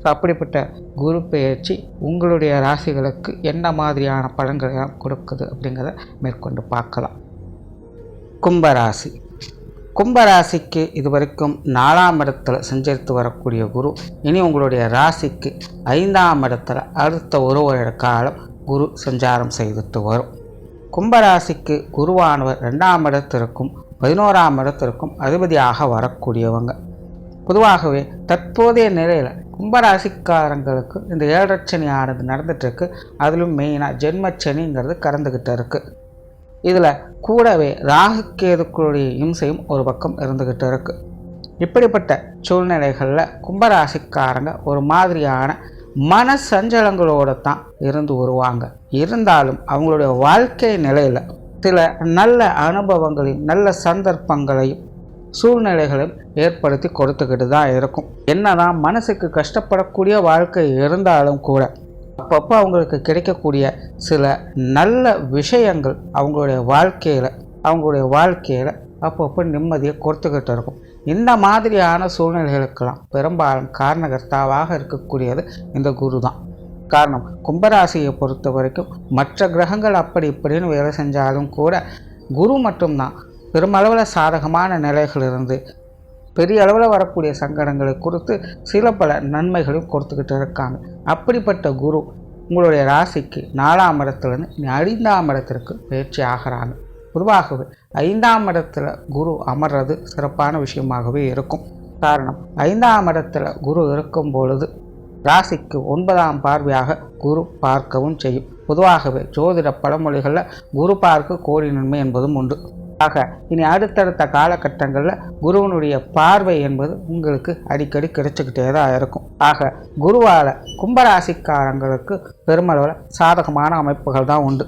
So அப்படிப்பட்ட குரு பெயர்ச்சி உங்களுடைய ராசிகளுக்கு என்ன மாதிரியான பலன்களை கொடுக்குது அப்படிங்கிறத மேற்கொண்டு பார்க்கலாம். கும்பராசி. கும்பராசிக்கு இதுவரைக்கும் நாலாம் இடத்துல சஞ்சரித்து வரக்கூடிய குரு இனி உங்களுடைய ராசிக்கு ஐந்தாம் இடத்துல அடுத்த ஒரு வருட காலம் குரு சஞ்சாரம் செய்துட்டு வரும். கும்பராசிக்கு குருவானவர் ரெண்டாம் இடத்திற்கும் பதினோராம் இடத்திற்கும் அதிபதியாக வரக்கூடியவங்க. பொதுவாகவே தற்போதைய நிலையில் கும்பராசிக்காரங்களுக்கு இந்த ஏழரட்சணி ஆனது நடந்துகிட்ருக்கு அதிலும் மெயினாக ஜென்மச்சனிங்கிறது கறந்துக்கிட்டு இருக்குது இதில் கூடவே ராகுக்கேதுக்களுடைய இம்சையும் ஒரு பக்கம் இருந்துக்கிட்டு இருக்குது இப்படிப்பட்ட சூழ்நிலைகளில் கும்பராசிக்காரங்க ஒரு மாதிரியான மன சஞ்சலங்களோடு தான் இருந்து வருவாங்க. இருந்தாலும் அவங்களுடைய வாழ்க்கை நிலையில் சில நல்ல அனுபவங்களையும் நல்ல சந்தர்ப்பங்களையும் சூழ்நிலைகளும் ஏற்படுத்தி கொடுத்துக்கிட்டு தான் இருக்கும். என்னதான் மனசுக்கு கஷ்டப்படக்கூடிய வாழ்க்கை இருந்தாலும் கூட அப்பப்போ அவங்களுக்கு கிடைக்கக்கூடிய சில நல்ல விஷயங்கள் அவங்களுடைய வாழ்க்கையில் அவங்களுடைய வாழ்க்கையில் அப்பப்போ நிம்மதியை கொடுத்துக்கிட்டு இருக்கும். இந்த மாதிரியான சூழ்நிலைகளுக்கெல்லாம் பெரும்பாலும் காரணகர்த்தாவாக இருக்கக்கூடியது இந்த குரு தான் காரணம் கும்பராசியை பொறுத்த வரைக்கும் மற்ற கிரகங்கள் அப்படி இப்படின்னு வேலை செஞ்சாலும் கூட குரு மட்டும்தான் பெருமளவில் சாதகமான நிலைகளிலிருந்து பெரிய அளவில் வரக்கூடிய சங்கடங்களை கொடுத்து சில பல நன்மைகளையும் கொடுத்துக்கிட்டு இருக்காங்க. அப்படிப்பட்ட குரு உங்களுடைய ராசிக்கு நாலாம் இடத்துலேருந்து ஐந்தாம் இடத்திற்கு பயிற்சி ஆகிறாங்க. பொதுவாகவே ஐந்தாம் இடத்துல குரு அமர்றது சிறப்பான விஷயமாகவே இருக்கும். காரணம் ஐந்தாம் இடத்துல குரு இருக்கும் பொழுது ராசிக்கு ஒன்பதாம் பார்வையாக குரு பார்க்கவும் செய்யும். பொதுவாகவே ஜோதிட பழமொழிகளில் குரு பார்க்க கோடி நன்மை என்பதும் உண்டு. ஆக இனி அடுத்தடுத்த காலகட்டங்களில் குருவனுடைய பார்வை என்பது உங்களுக்கு அடிக்கடி கிடைச்சிக்கிட்டே தான் இருக்கும். ஆக குருவால் கும்பராசிக்காரங்களுக்கு பெருமளவில் சாதகமான அமைப்புகள் தான் உண்டு.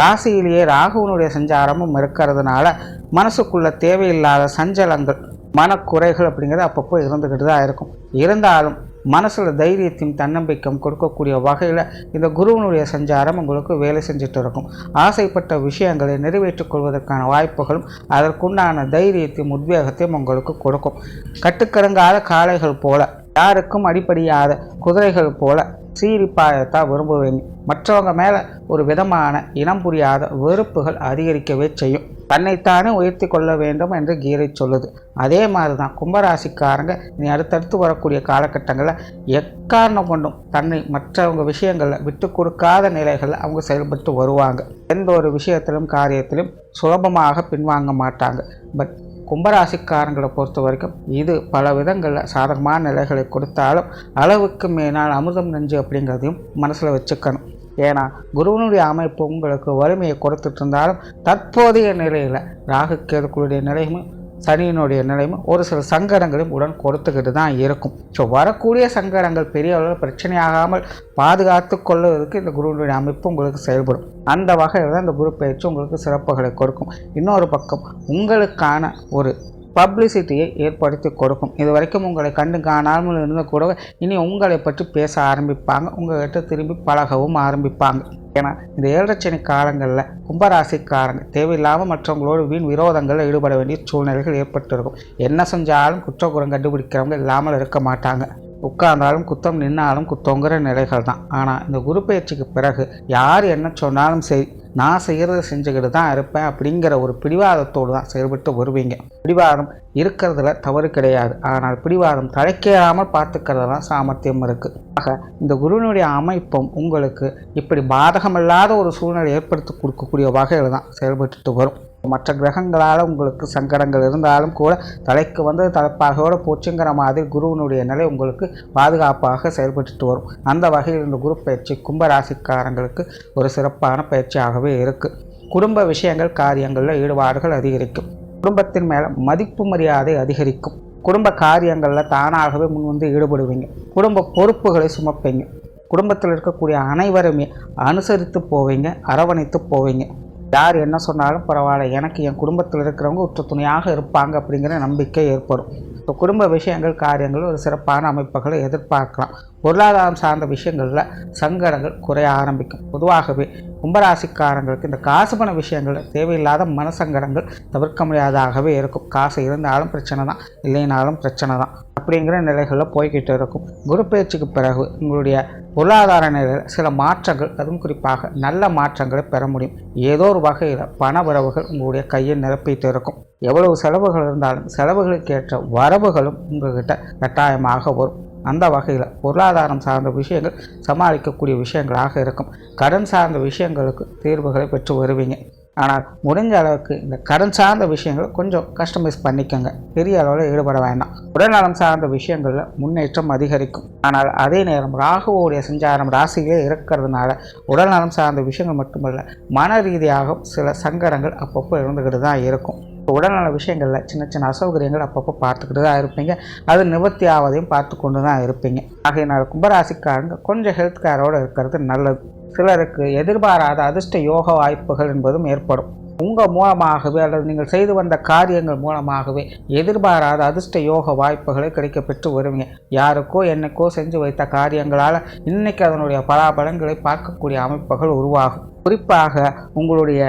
ராசியிலேயே ராகுவனுடைய சஞ்சாரமும் இருக்கிறதுனால மனசுக்குள்ள தேவையில்லாத சஞ்சலங்கள் மனக்குறைகள் அப்படிங்கிறது அப்பப்போ இருந்துக்கிட்டு தான் இருக்கும். இருந்தாலும் மனசில் தைரியத்தையும் தன்னம்பிக்கையும் கொடுக்கக்கூடிய வகையில் இந்த குருவனுடைய சஞ்சாரம் உங்களுக்கு வேலை செஞ்சுட்டு இருக்கும். ஆசைப்பட்ட விஷயங்களை நிறைவேற்றிக் கொள்வதற்கான வாய்ப்புகளும் அதற்குண்டான தைரியத்தையும் உத்வேகத்தையும் உங்களுக்கு கொடுக்கும். கட்டுக்கடங்காத காளைகள் போல யாருக்கும் அடிப்படையாத குதிரைகள் போல சீரிப்பாயத்தான் விரும்புவீங்க மற்றவங்க மேலே ஒரு விதமான இனம் புரியாத வெறுப்புகள் அதிகரிக்கவே செய்யும். தன்னைத்தானே உயர்த்தி கொள்ள வேண்டும் என்று கீரை சொல்லுது. அதே மாதிரி தான் கும்பராசிக்காரங்க இனி அடுத்தடுத்து வரக்கூடிய காலகட்டங்களில் எக்காரணம் கொண்டும் தன்னை மற்றவங்க விஷயங்களில் விட்டு கொடுக்காத நிலைகளில் அவங்க செயல்பட்டு வருவாங்க. எந்த ஒரு விஷயத்திலும் காரியத்திலும் சுலபமாக பின்வாங்க மாட்டாங்க. பட் கும்பராசிக்காரங்களை பொறுத்த வரைக்கும் இது பல விதங்களில் சாதகமான நிலைகளை கொடுத்தாலும் அளவுக்கு மேனால் அமிர்தம் நெஞ்சு அப்படிங்கிறதையும் மனசில் வச்சுக்கணும். ஏன்னா குருவனுடைய அமைப்பு உங்களுக்கு வலிமையை கொடுத்துட்டு இருந்தாலும் தற்போதைய நிலையில் ராகு கேதுக்களுடைய நிலையும் சனியினுடைய நிலையும் ஒரு சில சங்கடங்களையும் உடன் கொடுத்துக்கிட்டு தான் இருக்கும். ஸோ வரக்கூடிய சங்கடங்கள் பெரிய அளவில் பிரச்சனையாகாமல் பாதுகாத்து கொள்வதற்கு இந்த குருவினுடைய அமைப்பு உங்களுக்கு செயல்படும். அந்த வகையில் தான் இந்த குரு பயிற்சி உங்களுக்கு சிறப்புகளை கொடுக்கும். இன்னொரு பக்கம் உங்களுக்கான ஒரு பப்ளிசிட்டியை ஏற்படுத்தி கொடுக்கும். இது வரைக்கும் உங்களை கண்டு காணாமல் இருந்த கூட இனி உங்களை பற்றி பேச ஆரம்பிப்பாங்க. உங்கள்கிட்ட திரும்பி பழகவும் ஆரம்பிப்பாங்க. ஏன்னா இந்த ஏழரட்சணி காலங்களில் கும்பராசிக்காரங்க தேவையில்லாமல் மற்றவங்களோடு வீண் விரோதங்களில் ஈடுபட வேண்டிய சூழ்நிலைகள் ஏற்பட்டிருக்கும். என்ன செஞ்சாலும் குற்றக்குறம் கண்டுபிடிக்கிறவங்க இல்லாமல் இருக்க மாட்டாங்க. உட்கார்ந்தாலும் குத்தம் நின்னாலும் குத்தங்கிற நிலைகள் தான் ஆனால் இந்த குரு பயிற்சிக்கு பிறகு யார் என்ன சொன்னாலும் சரி நான் செய்கிறத செஞ்சுக்கிட்டு தான் இருப்பேன் அப்படிங்கிற ஒரு பிடிவாதத்தோடு தான் செயல்பட்டு வருவீங்க. பிடிவாதம் இருக்கிறதுல தவறு கிடையாது. ஆனால் பிடிவாதம் தலைக்கேறாமல் பார்த்துக்கிறதுலாம் சாமர்த்தியம் இருக்குது ஆக இந்த குருவினுடைய அமைப்பும் உங்களுக்கு இப்படி பாதகமில்லாத ஒரு சூழ்நிலை ஏற்படுத்தி கொடுக்கக்கூடிய வகையில் தான் செயல்பட்டுட்டு வரும். மற்ற கிரகங்களால் உங்களுக்கு சங்கடங்கள் இருந்தாலும் கூட தலைக்கு வந்து தலைப்பாகையோடு போச்சுங்கிற மாதிரி குருவினுடைய நிலை உங்களுக்கு பாதுகாப்பாக செயல்பட்டு வரும். அந்த வகையில் இந்த குரு பயிற்சி கும்பராசிக்காரங்களுக்கு ஒரு சிறப்பான பயிற்சியாகவே இருக்குது குடும்ப விஷயங்கள் காரியங்களில் ஈடுபாடுகள் அதிகரிக்கும். குடும்பத்தின் மேலே மதிப்பு மரியாதை அதிகரிக்கும். குடும்ப காரியங்களில் தானாகவே முன் வந்து ஈடுபடுவீங்க. குடும்ப பொறுப்புகளை சுமப்பீங்க. குடும்பத்தில் இருக்கக்கூடிய அனைவருமே அனுசரித்து போவீங்க அரவணைத்து போவீங்க. யார் என்ன சொன்னாலும் பரவாயில்ல. எனக்கு என் குடும்பத்தில் இருக்கிறவங்க உற்ற துணையாக இருப்பாங்க அப்படிங்கிற நம்பிக்கை ஏற்படும். இப்போ குடும்ப விஷயங்கள் காரியங்கள் ஒரு சிறப்பான அமைப்புகளை எதிர்பார்க்கலாம். பொருளாதாரம் சார்ந்த விஷயங்களில் சங்கடங்கள் குறைய ஆரம்பிக்கும். பொதுவாகவே கும்பராசிக்காரங்களுக்கு இந்த காசு பண விஷயங்களில் தேவையில்லாத மனசங்கடங்கள் தவிர்க்க முடியாதாகவே இருக்கும். காசு இருந்தாலும் பிரச்சனை தான் இல்லைனாலும் பிரச்சனை தான். அப்படிங்கிற நிலைகளில் போய்கிட்டு இருக்கும். குரு பேச்சுக்கு பிறகு உங்களுடைய பொருளாதார நிலையில் சில மாற்றங்கள் அதுவும் குறிப்பாக நல்ல மாற்றங்களை பெற முடியும். ஏதோ ஒரு வகையில் பண வரவுகள் உங்களுடைய கையை நிரப்பிட்டு இருக்கும். எவ்வளவு செலவுகள் இருந்தாலும் செலவுகளுக்கேற்ற வரவுகளும் உங்கள்கிட்ட கட்டாயமாக வரும். அந்த வகையில் பொருளாதாரம் சார்ந்த விஷயங்கள் சமாளிக்கக்கூடிய விஷயங்களாக இருக்கும். கடன் சார்ந்த விஷயங்களுக்கு தீர்வுகளை பெற்று வருவீங்க. ஆனால் முடிஞ்ச அளவுக்கு இந்த கடன் சார்ந்த விஷயங்களை கொஞ்சம் கஸ்டமைஸ் பண்ணிக்கோங்க. பெரிய அளவில் ஈடுபட வேண்டாம். உடல்நலம் சார்ந்த விஷயங்களில் முன்னேற்றம் அதிகரிக்கும். ஆனால் அதே நேரம் ராகுவோடைய சஞ்சாரம் ராசியிலே இருக்கிறதுனால உடல்நலம் சார்ந்த விஷயங்கள் மட்டுமல்ல மன ரீதியாகவும் சில சங்கடங்கள் அப்பப்போ இருந்துக்கிட்டு தான் இருக்கும். உடல்நல விஷயங்களில் சின்ன சின்ன அசௌகரியங்கள் அப்பப்போ பார்த்துக்கிட்டு தான் இருப்பீங்க. அது நிவர்த்தி ஆவதையும் பார்த்து கொண்டு தான் இருப்பீங்க. ஆகையினால் கும்பராசிக்காரங்க கொஞ்சம் ஹெல்த் கேரோடு இருக்கிறது நல்லது. சிலருக்கு எதிர்பாராத அதிர்ஷ்ட யோக வாய்ப்புகள் என்பதும் ஏற்படும். உங்கள் மூலமாகவே அல்லது நீங்கள் செய்து வந்த காரியங்கள் மூலமாகவே எதிர்பாராத அதிர்ஷ்ட யோக வாய்ப்புகளை கிடைக்க பெற்று வருவீங்க. யாருக்கோ என்னைக்கோ செஞ்சு வைத்த காரியங்களால் இன்றைக்கி அதனுடைய பலாபலங்களை பார்க்கக்கூடிய அமைப்புகள் உருவாகும். குறிப்பாக உங்களுடைய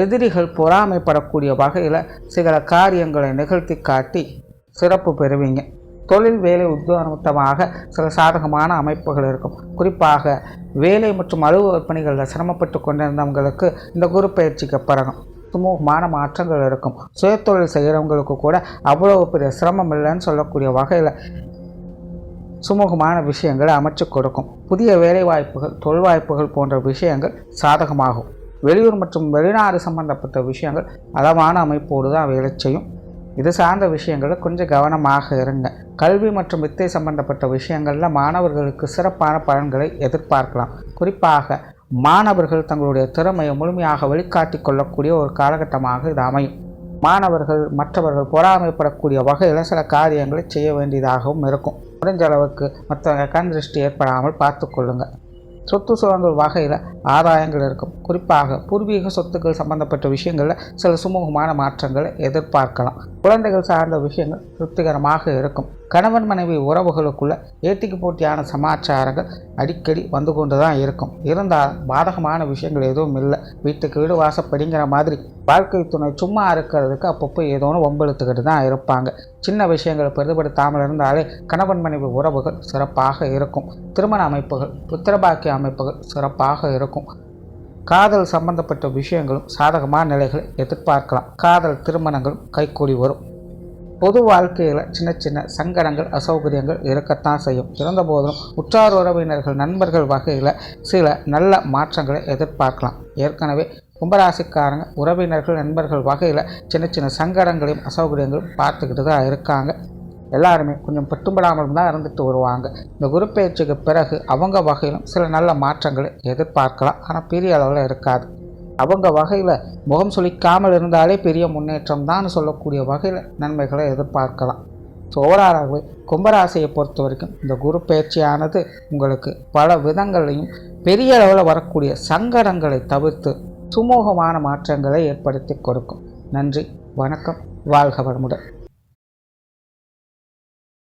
எதிரிகள் பொறாமைப்படக்கூடிய வகையில் சில காரியங்களை நிகழ்த்தி காட்டி சிறப்பு பெறுவீங்க. தொழில் வேலை உத்தியோகத்தமாக சில சாதகமான அமைப்புகள் இருக்கும். குறிப்பாக வேலை மற்றும் அலுவலக பணிகளில் சிரமப்பட்டு கொண்டிருந்தவங்களுக்கு இந்த குரு பயிற்சிக்கு பிறகும் சுமூகமான மாற்றங்கள் இருக்கும். சுயத்தொழில் செய்கிறவங்களுக்கு கூட அவ்வளவு பெரிய சிரமம் இல்லைன்னு சொல்லக்கூடிய வகையில் சுமூகமான விஷயங்களை அமைச்சு கொடுக்கும். புதிய வேலைவாய்ப்புகள் தொழில்வாய்ப்புகள் போன்ற விஷயங்கள் சாதகமாகும். வெளியூர் மற்றும் வெளிநாடு சம்பந்தப்பட்ட விஷயங்கள் அளவான அமைப்போடு தான் வேலை செய்யும். இது சார்ந்த விஷயங்களை கொஞ்சம் கவனமாக இருங்க. கல்வி மற்றும் வித்தை சம்பந்தப்பட்ட விஷயங்களில் மாணவர்களுக்கு சிறப்பான பலன்களை எதிர்பார்க்கலாம். குறிப்பாக மாணவர்கள் தங்களுடைய திறமையை முழுமையாக வெளிக்காட்டி கொள்ளக்கூடிய ஒரு காலகட்டமாக இது அமையும். மாணவர்கள் மற்றவர்கள் பொறாமைப்படக்கூடிய வகையில் சில காரியங்களை செய்ய வேண்டியதாகவும் இருக்கும். முடிஞ்ச அளவுக்கு மற்றவங்க கண் திருஷ்டி ஏற்படாமல் பார்த்து கொள்ளுங்கள் சொத்து சுகங்கள் வகையில் ஆதாயங்கள் இருக்கும் குறிப்பாக பூர்வீக சொத்துக்கள் சம்பந்தப்பட்ட விஷயங்களில் சில சுமூகமான மாற்றங்களை எதிர்பார்க்கலாம். குழந்தைகள் சார்ந்த விஷயங்கள் திருப்திகரமாக இருக்கும். கணவன் மனைவி உறவுகளுக்குள்ள ஏட்டிக்கு போட்டியான சமாச்சாரங்கள் அடிக்கடி வந்து கொண்டு தான் இருக்கும். இருந்தால் பாதகமான விஷயங்கள் எதுவும் இல்லை. வீட்டுக்கு வீடு வாசப்படிங்கிற மாதிரி வாழ்க்கை துணை சும்மா இருக்கிறதுக்கு அப்பப்போ ஏதோ ஒன்று வம்பெழுத்துக்கிட்டு தான் இருப்பாங்க. சின்ன விஷயங்களை பெரிதுபடுத்தாமல் இருந்தாலே கணவன் மனைவி உறவுகள் சிறப்பாக இருக்கும். திருமண அமைப்புகள் புத்திரபாக்கிய அமைப்புகள் சிறப்பாக இருக்கும். காதல் சம்பந்தப்பட்ட விஷயங்களும் சாதகமான நிலைகளை எதிர்பார்க்கலாம். காதல் திருமணங்களும் கைகூடி வரும். பொது வாழ்க்கையில் சின்ன சின்ன சங்கடங்கள் அசௌகரியங்கள் இருக்கத்தான் செய்யும். இருந்தபோதும் உற்றார் உறவினர்கள் நண்பர்கள் வகையில் சில நல்ல மாற்றங்களை எதிர்பார்க்கலாம். ஏற்கனவே கும்பராசிக்காரங்க உறவினர்கள் நண்பர்கள் வகையில் சின்ன சின்ன சங்கடங்களையும் அசௌகரியங்களும் பார்த்துக்கிட்டு தான் இருக்காங்க. எல்லாருமே கொஞ்சம் பட்டுப்படாமல் தான் இருந்துட்டு வருவாங்க. இந்த குரு பயிற்சிக்கு பிறகு அவங்க வகையிலும் சில நல்ல மாற்றங்களை எதிர்பார்க்கலாம். ஆனால் பெரிய அளவில் இருக்காது. அவங்க வகையில் முகம் சுளிக்காமல் இருந்தாலே பெரிய முன்னேற்றம் தான் சொல்லக்கூடிய வகையில் நன்மைகளை எதிர்பார்க்கலாம். ஸோ ஓவராலாகவே கும்பராசியை பொறுத்த வரைக்கும் இந்த குரு பயிற்சியானது உங்களுக்கு பல விதங்களையும் பெரிய அளவில் வரக்கூடிய சங்கடங்களை தவிர்த்து சுமூகமான மாற்றங்களை ஏற்படுத்தி கொடுக்கும். நன்றி வணக்கம் வாழ்க வளமுடன்.